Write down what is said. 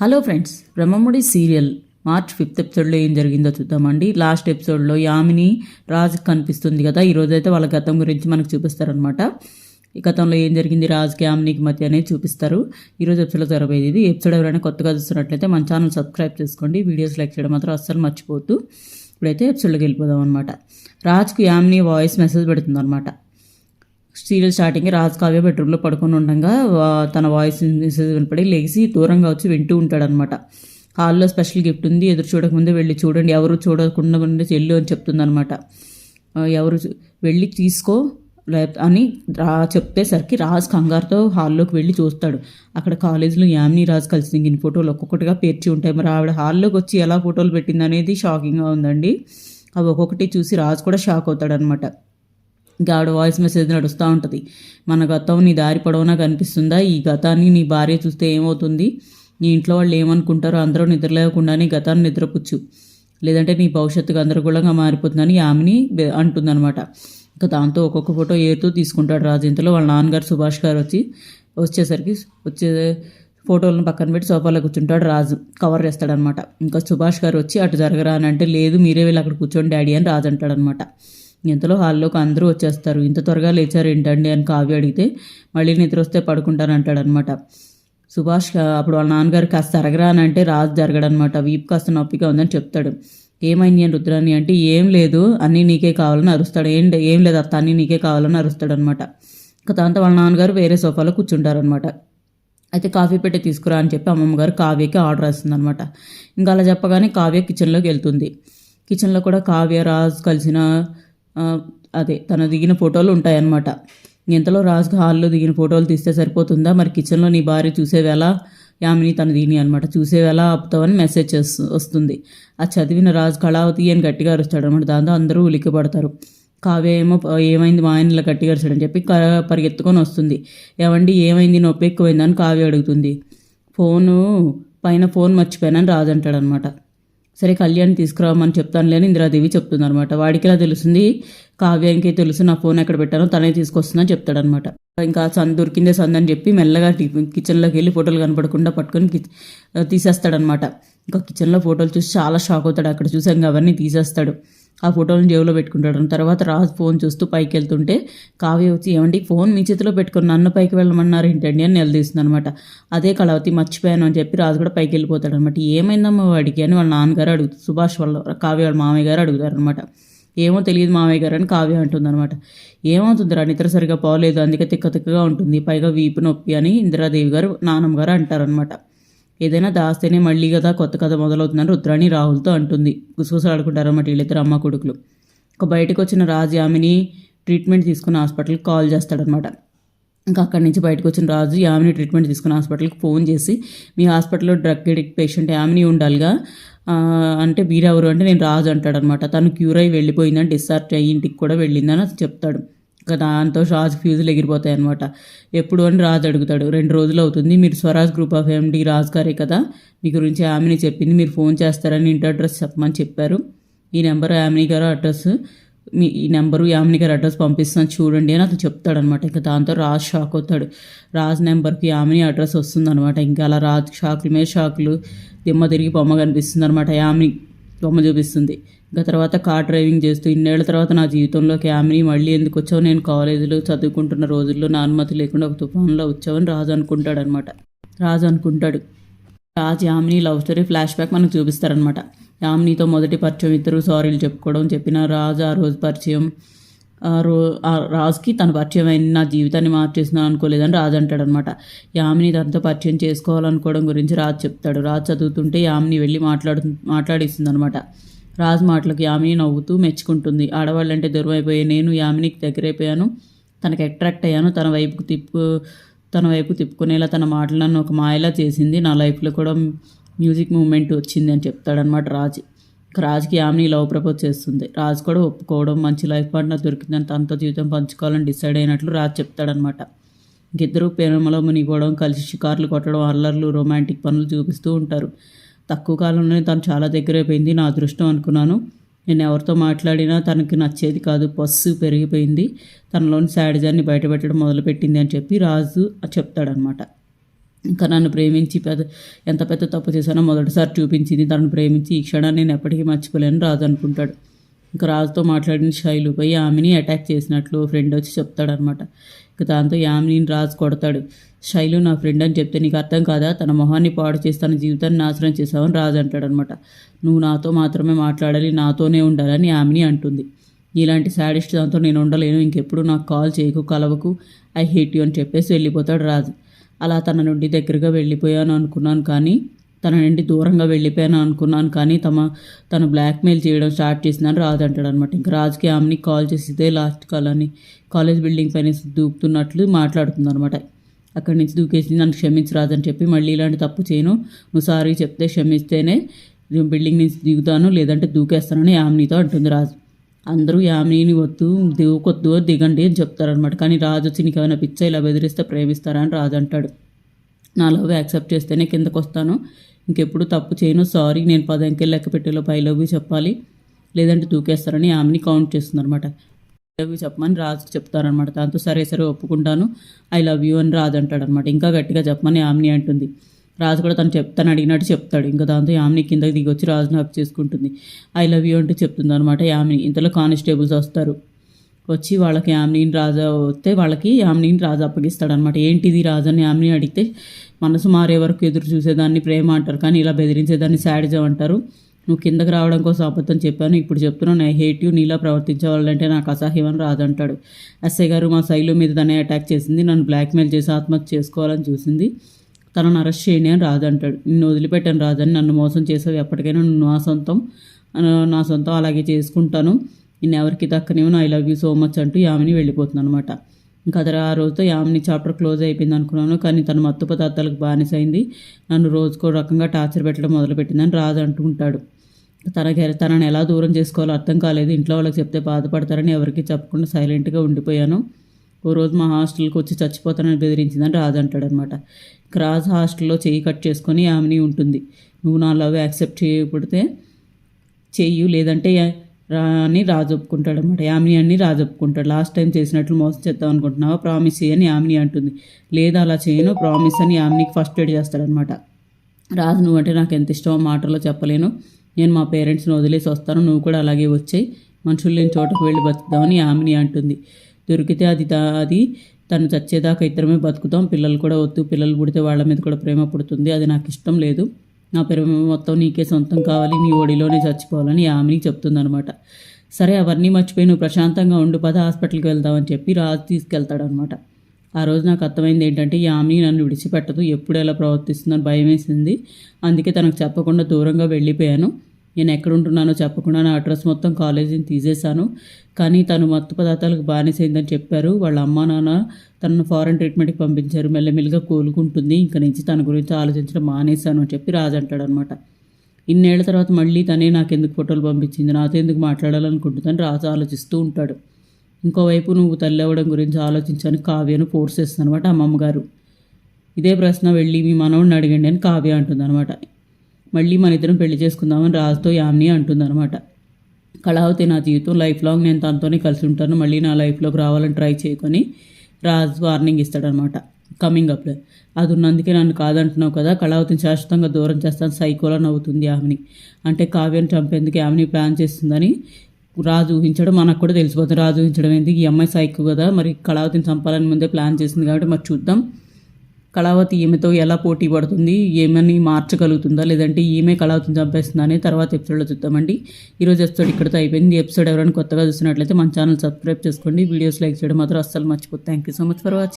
Hello friends Brahmamudi serial March fifth ఎపిసోడ్లో ఏం జరిగిందో చూద్దామండి. లాస్ట్ ఎపిసోడ్లో యామిని రాజు కనిపిస్తుంది కదా ఈరోజైతే వాళ్ళ గతం గురించి మనకు చూపిస్తారనమాట ఈ గతంలో ఏం జరిగింది రాజుకి యామినికి మధ్య అనేది చూపిస్తారు. ఈరోజు ఎపిసోడ్లో జరగబోయేది ఇది. ఎపిసోడ్ ఎవరైనా కొత్తగా చూస్తున్నట్లయితే మన ఛానల్ సబ్స్క్రైబ్ చేసుకోండి. వీడియోస్ లైక్ చేయడం మాత్రం అస్సలు మర్చిపోతూ ఇప్పుడైతే ఎపిసోడ్లోకి వెళ్ళిపోదాం అనమాట రాజుకు యామిని వాయిస్ మెసేజ్ పెడుతుంది అనమాట సీరియల్ స్టార్టింగ్ రాజ్ కావ్య బెడ్రూమ్లో పడుకొని ఉండగా తన వాయిస్ మెసేజ్ వినపడి లేచి దూరంగా వచ్చి వింటూ ఉంటాడనమాట హాల్లో స్పెషల్ గిఫ్ట్ ఉంది ఎదురు చూడకముందే వెళ్ళి చూడండి ఎవరు చూడకుండా ఉండే చెల్లు అని చెప్తుందనమాట ఎవరు వెళ్ళి తీసుకో అని రా చెప్పేసరికి రాజ్ కంగారుతో హాల్లోకి వెళ్ళి చూస్తాడు. అక్కడ కాలేజీలో యామిని రాజ్ కలిసి దిగిన ఫోటోలు ఒక్కొక్కటిగా పేర్చి ఉంటాయి. మరి ఆవిడ హాల్లోకి వచ్చి ఎలా ఫోటోలు పెట్టింది అనేది షాకింగ్గా ఉందండి. అవి ఒక్కొక్కటి చూసి రాజ్ కూడా షాక్ అవుతాడనమాట ఇంకా ఆవిడ వాయిస్ మెసేజ్ నడుస్తూ ఉంటుంది. మన గతం నీ దారి పొడవునా కనిపిస్తుందా? ఈ గతాన్ని నీ భార్య చూస్తే ఏమవుతుంది? నీ ఇంట్లో వాళ్ళు ఏమనుకుంటారో అందరూ నిద్రలేకుండానే గతాన్ని నిద్రపుచ్చు. లేదంటే నీ భవిష్యత్తు గందరగోళంగా మారిపోతుందని ఆమెని అంటుందన్నమాట. ఇంకా దాంతో ఒక్కొక్క ఫోటో ఏరుతూ తీసుకుంటాడు రాజు. ఇంతలో వాళ్ళ నాన్నగారు సుభాష్ గారు వచ్చి వచ్చేసరికి వచ్చే ఫోటోలను పక్కన పెట్టి సోఫాలో కూర్చుంటాడు రాజు. కవర్ చేస్తాడనమాట ఇంకా సుభాష్ గారు వచ్చి అటు జరగరా అని అంటే లేదు మీరే వెళ్ళి అక్కడ కూర్చోండి డాడీ అని రాజు అంటాడనమాట ఇంతలో హాల్లోకి అందరూ వచ్చేస్తారు. ఇంత త్వరగా లేచారు ఏంటండి అని కావ్య అడిగితే మళ్ళీ నిద్ర వస్తే పడుకుంటాను అంటాడనమాట సుభాష్ అప్పుడు వాళ్ళ నాన్నగారు కాస్త జరగరా అని అంటే రాజు జరగడనమాట. వీపు కాస్త నొప్పిగా ఉందని చెప్తాడు. ఏమైంది అని రుద్రాని అంటే ఏం లేదు అన్నీ నీకే కావాలని అరుస్తాడు. ఏం ఏం లేదు అత్త అన్నీ నీకే కావాలని అరుస్తాడు అనమాట ఇంకా దాంతో వాళ్ళ నాన్నగారు వేరే సోఫాలో కూర్చుంటారనమాట. అయితే కాఫీ పెట్టి తీసుకురా అని చెప్పి అమ్మమ్మ గారు కావ్యకి ఆర్డర్ వేస్తుందనమాట ఇంకా అలా చెప్పగానే కావ్య కిచెన్లోకి వెళ్తుంది. కిచెన్లో కూడా కావ్య రాజు కలిసిన అదే తను దిగిన ఫోటోలు ఉంటాయన్నమాట. ఇంతలో రాజుగా హాల్లో దిగిన ఫోటోలు తీస్తే సరిపోతుందా? మరి కిచెన్లో నీ భార్య చూసేవేళ యామిని తన దీని అనమాట చూసేవేళ ఆపుతావని మెసేజ్ చేస్తు వస్తుంది. ఆ చదివిన రాజు కళావతి అని గట్టిగా అరుస్తాడు అనమాట దాంతో అందరూ ఉలిక్కిపడతారు. కావ్య ఏమో ఏమైంది మా ఆయన ఇలా గట్టిగా అరిచాడని చెప్పి క- పరిగెత్తుకొని వస్తుంది. ఏమండి ఏమైంది? నొప్పి ఎక్కువైందని కావ్య అడుగుతుంది. ఫోను పైన ఫోన్ మర్చిపోయానని రాజు అంటాడనమాట సరే కళ్యాణ్ తీసుకురామని చెప్తాను లేని ఇందిరాదేవి చెప్తుంది అనమాట వాడికి ఇలా తెలుస్తుంది కావ్యానికి తెలుసు నా ఫోన్ ఎక్కడ పెట్టానో తనే తీసుకొస్తుందని చెప్తాడనమాట ఇంకా సంద్ దొరికిందే సంద్ అని చెప్పి మెల్లగా కిచెన్లోకి వెళ్ళి ఫోటోలు కనపడకుండా పట్టుకొని తీసేస్తాడనమాట ఇంకా కిచెన్లో ఫోటోలు చూసి చాలా షాక్ అవుతాడు. అక్కడ చూసాం అవన్నీ తీసేస్తాడు. ఆ ఫోటోలను జేబులో పెట్టుకుంటాడు. తర్వాత రాజు ఫోన్ చూస్తూ పైకి వెళ్తుంటే కావ్య వచ్చి ఏమండి ఫోన్ మీ చేతిలో పెట్టుకుని నన్ను పైకి వెళ్ళమన్నారు ఏంటండి? అని నిలదీస్తుంది అనమాట అదే కళావతి మర్చిపోయాను అని చెప్పి రాజు కూడా పైకి వెళ్ళిపోతాడు అనమాట ఏమైందమ్మా? వాడికి అని వాళ్ళ నాన్నగారు అడుగుతారు సుభాష్ వాళ్ళ కావ్య వాళ్ళ మామయ్య గారు అడుగుతారు అనమాట ఏమో తెలియదు మామయ్య గారు అని కావ్య అంటుంది అనమాట ఏమవుతుందిరా నిద్ర సరిగా పోలేదు. అందుకే తిక్క తిక్కగా ఉంటుంది. పైగా వీపు నొప్పి అని ఇందిరాదేవి గారు నానమ్మ గారు అంటారనమాట ఏదైనా దాస్తేనే మళ్ళీ కదా కొత్త కథ మొదలవుతుందని రుద్రాణి రాహుల్తో అంటుంది. గుసగుసలాడుకుంటారన్నమాట వీళ్ళిద్దరు అమ్మ కొడుకులు. ఒక బయటకు వచ్చిన రాజు ఆమెని ట్రీట్మెంట్ తీసుకున్న హాస్పిటల్కి కాల్ చేస్తాడనమాట ఇంకా అక్కడి నుంచి బయటకు వచ్చిన రాజు యామిని ట్రీట్మెంట్ తీసుకున్న హాస్పిటల్కి ఫోన్ చేసి మీ హాస్పిటల్లో డ్రగ్ ఎడిక్ట్ పేషెంట్ యామిని ఉండాలిగా? అంటే మీరెవరు అంటే నేను రాజు అంటాడనమాట తను క్యూర్ అయి వెళ్ళిపోయిందని డిశ్చార్జ్ అయ్యి ఇంటికి కూడా వెళ్ళిందని చెప్తాడు. ఇంకా దాంతో రాజు ఫ్యూజులు ఎగిరిపోతాయి అనమాట ఎప్పుడు అని రాజు అడుగుతాడు రెండు రోజులు అవుతుంది మీరు Swaraj group of MD Raju గారే కదా? మీ గురించి ఆమెని చెప్పింది మీరు ఫోన్ చేస్తారని ఇంటి అడ్రస్ చెప్పమని చెప్పారు. ఈ నెంబర్ యామిని గారు అడ్రస్ మీ ఈ నెంబరు యామిని గారి అడ్రస్ పంపిస్తాను చూడండి అని అతను చెప్తాడనమాట ఇంకా దాంతో రాజ్ షాక్ అవుతాడు. రాజ్ నెంబర్కి యామిని అడ్రస్ వస్తుందనమాట ఇంకా అలా రాజ్ షాకుల మీద షాకులు దిమ్మ తిరిగి బొమ్మ కనిపిస్తుంది అనమాట యామిని బొమ్మ చూపిస్తుంది. ఇంకా తర్వాత కార్ డ్రైవింగ్ చేస్తూ ఇన్నేళ్ళ తర్వాత నా జీవితంలోకి యామిని మళ్ళీ ఎందుకు వచ్చావు? నేను కాలేజీలో చదువుకుంటున్న రోజుల్లో నా అనుమతి లేకుండా ఒక తుఫాన్లో వచ్చావని రాజు అనుకుంటాడనమాట. రాజు అనుకుంటాడు. Raj Yamini love story flash back మనకు చూపిస్తారనమాట. యామినితో మొదటి పరిచయం ఇద్దరు సారీలు చెప్పుకోవడం చెప్పిన రాజు ఆ రోజు పరిచయం. రాజుకి తన పరిచయం అయిన నా జీవితాన్ని మార్చేస్తున్నాను అనుకోలేదని రాజు అంటాడనమాట. యామిని తనతో పరిచయం చేసుకోవాలనుకోవడం గురించి రాజు చెప్తాడు. రాజు చదువుతుంటే యామిని వెళ్ళి మాట్లాడు మాట్లాడిస్తుంది అనమాట రాజు మాటలకు యామిని నవ్వుతూ మెచ్చుకుంటుంది. ఆడవాళ్ళంటే దూరం అయిపోయే నేను యామినికి దగ్గరైపోయాను. తనకి అట్రాక్ట్ అయ్యాను. తన వైపుకు తిప్పు తన వైపు తిప్పుకునేలా తన మాటలను ఒక మాయలా చేసింది. నా లైఫ్లో కూడా మ్యూజిక్ మూమెంట్ వచ్చింది అని చెప్తాడనమాట రాజు. రాజుకి యామిని లవ్ ప్రపోజ్ చేస్తుంది. రాజు కూడా ఒప్పుకోవడం మంచి లైఫ్ పార్ట్నర్ దొరికిందని తనతో జీవితం పంచుకోవాలని డిసైడ్ అయినట్లు రాజు చెప్తాడనమాట ఇంకిద్దరు ప్రేమలో మునిగిపోవడం కలిసి షికార్లు కొట్టడం అల్లర్లు రొమాంటిక్ పనులు చూపిస్తూ ఉంటారు. తక్కువ కాలంలోనే తను చాలా దగ్గరైపోయింది నా అదృష్టం అనుకున్నాను. నేను ఎవరితో మాట్లాడినా తనకి నచ్చేది కాదు. పస్సు పెరిగిపోయింది. తనలోని శాడిజాన్ని బయటపెట్టడం మొదలుపెట్టింది అని చెప్పి రాజు చెప్తాడనమాట ఇంకా నన్ను ప్రేమించి పెద్ద ఎంత పెద్ద తప్పు చేశానో మొదటిసారి చూపించింది. తనను ప్రేమించి ఈ క్షణాన్ని నేను ఎప్పటికీ మర్చిపోలేను. రాజు అనుకుంటాడు. ఇంకా రాజుతో మాట్లాడిన శైలుపై ఆమెని అటాక్ చేసినట్లు ఫ్రెండ్ వచ్చి చెప్తాడనమాట ఇక దాంతో యామిని రాజు కొడతాడు. శైలు నా ఫ్రెండ్ అని చెప్తే నీకు అర్థం కాదా? తన మొహాన్ని పాడు చేసి తన జీవితాన్ని నాశనం చేసావని రాజు అంటాడనమాట నువ్వు నాతో మాత్రమే మాట్లాడాలి నాతోనే ఉండాలని యామిని అంటుంది. ఇలాంటి శాడిస్ట్ దాంతో నేను ఉండలేను. ఇంకెప్పుడు నాకు కాల్ చేయకు కలవకు ఐ హేట్ యూ అని చెప్పేసి వెళ్ళిపోతాడు రాజు. అలా తన నుండి దగ్గరగా వెళ్ళిపోయాను అనుకున్నాను కానీ తన నుండి దూరంగా వెళ్ళిపోయాను అనుకున్నాను కానీ తమ తను బ్లాక్మెయిల్ చేయడం స్టార్ట్ చేసిందని రాజు అంటాడు అనమాట ఇంకా రాజుకి ఆమెని కాల్ చేసి ఇదే లాస్ట్ కాల్ అని కాలేజ్ బిల్డింగ్ పైన దూకుతున్నట్లు మాట్లాడుతుంది అనమాట అక్కడి నుంచి దూకేసి నన్ను క్షమించి రాదని చెప్పి మళ్ళీ ఇలాంటి తప్పు చేయను. నువ్వు సారీ చెప్తే క్షమిస్తేనే నేను బిల్డింగ్ నుంచి దిగుతాను లేదంటే దూకేస్తానని ఆమెనితో అంటుంది రాజు. అందరూ యామిని వద్దు దిగుకొద్దు దిగండి అని చెప్తారనమాట కానీ రాజు వచ్చి నీకు ఏమైనా పిచ్చ ఇలా బెదిరిస్తే ప్రేమిస్తారా అని రాజు అంటాడు. నా లవ్ యాక్సెప్ట్ చేస్తేనే కిందకు వస్తాను. ఇంకెప్పుడు తప్పు చేయను. సారీ నేను పది అంకెలు లెక్క పెట్టేలోపు ఐ లవ్ యూ చెప్పాలి. లేదంటే దూకేస్తారని ఆమెని కౌంట్ చేస్తుంది అనమాట లవ్ యూ చెప్పమని రాజు చెప్తారనమాట దాంతో సరే సరే ఒప్పుకుంటాను. ఐ లవ్ యూ అని రాజు అంటాడనమాట ఇంకా గట్టిగా చెప్పమని ఆమెని అంటుంది. రాజు కూడా తను చెప్తాను అడిగినట్టు చెప్తాడు. ఇంకా దాంతో యామిని కిందకి దిగి వచ్చి రాజుని హక్ చేసుకుంటుంది. ఐ లవ్ యూ అంటూ చెప్తుంది అనమాట యామిని. ఇంతలో కానిస్టేబుల్స్ వస్తారు. వచ్చి వాళ్ళకి యామిని రాజా వస్తే వాళ్ళకి యామిని రాజు అప్పగిస్తాడనమాట ఏంటిది రాజాని అని యామిని అడిగితే మనసు మారే వరకు ఎదురు చూసేదాన్ని ప్రేమ అంటారు. కానీ ఇలా బెదిరించేదాన్ని శాడిజం అంటారు. నువ్వు కిందకి రావడం కోసం అబద్ధం చెప్పాను. ఇప్పుడు చెప్తున్నాను. I hate you. నీలా ప్రవర్తించే వాళ్ళంటే నాకు అసహ్యం అని రాదంటాడు ఎస్ఐ గారు మా శైలు మీద తనే అటాక్ చేసింది. నన్ను బ్లాక్మెయిల్ చేసి ఆత్మహత్య చేసుకోవాలని చూసింది. తనను అరెస్ట్ చేయని అని రాదంటాడు. నిన్ను వదిలిపెట్టాను రాదని నన్ను మోసం చేసావు ఎప్పటికైనా నువ్వు నా సొంతం నా సొంతం అలాగే చేసుకుంటాను. నేను ఎవరికి దక్కనేమో I love you so much అంటూ యామిని వెళ్ళిపోతుంది అనమాట ఇంకా ఆ రోజుతో యామిని చాప్టర్ క్లోజ్ అయిపోయింది అనుకున్నాను కానీ తన మత్తు పదార్థాలకు బానిసైంది. నన్ను రోజుకో రకంగా టార్చర్ పెట్టడం మొదలుపెట్టిందని రాజు అంటుంటాడు తనకి తనని ఎలా దూరం చేసుకోవాలో అర్థం కాలేదు. ఇంట్లో వాళ్ళకి చెప్తే బాధపడతారని ఎవరికి చెప్పకుండా సైలెంట్గా ఉండిపోయాను. ఓ రోజు మా హాస్టల్కి వచ్చి చచ్చిపోతానని బెదిరించిందని రాజు అంటాడనమాట రాజు హాస్టల్లో చెయ్యి కట్ చేసుకొని ఆమెని ఉంటుంది. నువ్వు నా లవ్ యాక్సెప్ట్ చేయకపోతే చెయ్యు లేదంటే అని రాజు ఒప్పుకుంటాడు అనమాట యామిని అని రాజు ఒప్పుకుంటాడు లాస్ట్ టైం చేసినట్లు మోసం చేద్దాం అనుకుంటున్నావా? ప్రామిస్ చేయని యామిని అంటుంది. లేదా అలా చేయను ప్రామిస్ అని యామినికి ఫస్ట్ ఎయిడ్ చేస్తాడనమాట. రాజు నువ్వంటే నాకు ఎంత ఇష్టమో మాటల్లో చెప్పలేను. నేను మా పేరెంట్స్ని వదిలేసి వస్తాను. నువ్వు కూడా అలాగే వచ్చాయి. మనుషులు లేని చోటకు వెళ్ళి బతుకుదామని యామిని అంటుంది. దొరికితే అది అది తను చచ్చేదాకా ఇద్దరమే బతుకుతాం. పిల్లలు కూడా వద్దు. పిల్లలు పుడితే వాళ్ళ మీద కూడా ప్రేమ పుడుతుంది. అది నాకు ఇష్టం లేదు. నా ప్రేమ మొత్తం నీకే సొంతం కావాలి. నీ ఒడిలోనే చచ్చిపోవాలని ఆమెని చెప్తుందనమాట సరే అవన్నీ మర్చిపోయి నువ్వు ప్రశాంతంగా ఉండు. పద హాస్పిటల్కి వెళ్దామని చెప్పి రాజు తీసుకెళ్తాడనమాట ఆ రోజు నాకు అర్థమైంది ఏంటంటే ఈ ఆమె నన్ను విడిచిపెట్టదు. ఎప్పుడు ఎలా ప్రవర్తిస్తుందని భయం వేసింది అందుకే తనకు చెప్పకుండా దూరంగా వెళ్ళిపోయాను. నేను ఎక్కడుంటున్నానో చెప్పకుండా నా అడ్రస్ మొత్తం కాలేజీని తీసేశాను. కానీ తను మత్తు పదార్థాలకు బానిసైందని చెప్పారు. వాళ్ళ అమ్మ నాన్న తనను ఫారెన్ ట్రీట్మెంట్కి పంపించారు. మెల్లమెల్లిగా కోలుకుంటుంది. ఇంక నుంచి తన గురించి ఆలోచించడం మానేశాను అని చెప్పి రాజు అంటాడనమాట. ఇన్నేళ్ళ తర్వాత మళ్ళీ తనే నాకు ఎందుకు ఫోటోలు పంపించింది? నాతో ఎందుకు మాట్లాడాలనుకుంటుందని రాజు ఆలోచిస్తూ ఉంటాడు. ఇంకోవైపు నువ్వు తల్లి అవ్వడం గురించి ఆలోచించాను కావ్యను ఫోర్స్ చేస్తుంది అనమాట అమ్మమ్మగారు ఇదే ప్రశ్న వెళ్ళి మీ మనవుడిని అడిగండి అని కావ్య అంటుంది అనమాట మళ్ళీ మన ఇద్దరం పెళ్ళి చేసుకుందామని రాజుతో యామ్ని అంటుందన్నమాట. కళావతి నా జీవితం లైఫ్ లాంగ్ నేను తనతోనే కలిసి ఉంటాను. మళ్ళీ నా లైఫ్లోకి రావాలని ట్రై చేయకొని రాజు వార్నింగ్ ఇస్తాడనమాట కమింగ్ అప్ అది ఉన్నందుకే నన్ను కాదంటున్నావు కదా. కళావతిని శాశ్వతంగా దూరం చేస్తాను. సైకోలో నవ్వుతుంది ఆమెని అంటే కావ్యం చంపేందుకు ఆమెని ప్లాన్ చేస్తుందని రాజు ఊహించడం. మనకు కూడా తెలిసిపోతుంది రాజు ఊహించడం ఎందుకు ఈ అమ్మాయి సైకో కదా. మరి కళావతిని చంపాలని ముందే ప్లాన్ చేసింది కాబట్టి మరి చూద్దాం. కళావతి ఈమెతో ఎలా పోటీ పడుతుంది ఏమని మార్చగలుగుతుందా లేదంటే ఈమె కళావతిని చంపేస్తుందా అని తర్వాత ఎపిసోడ్లో చూద్దామండి. ఈరోజు ఎపిసోడ్ ఇక్కడితో అయిపోయింది. ఎపిసోడ్ ఎవరైనా కొత్తగా చూసినట్లయితే మన ఛానల్ సబ్స్క్రైబ్ చేసుకోండి. వీడియోస్ లైక్ చేయడం మాత్రం అస్సలు మర్చిపోతుంది thank you so much for watching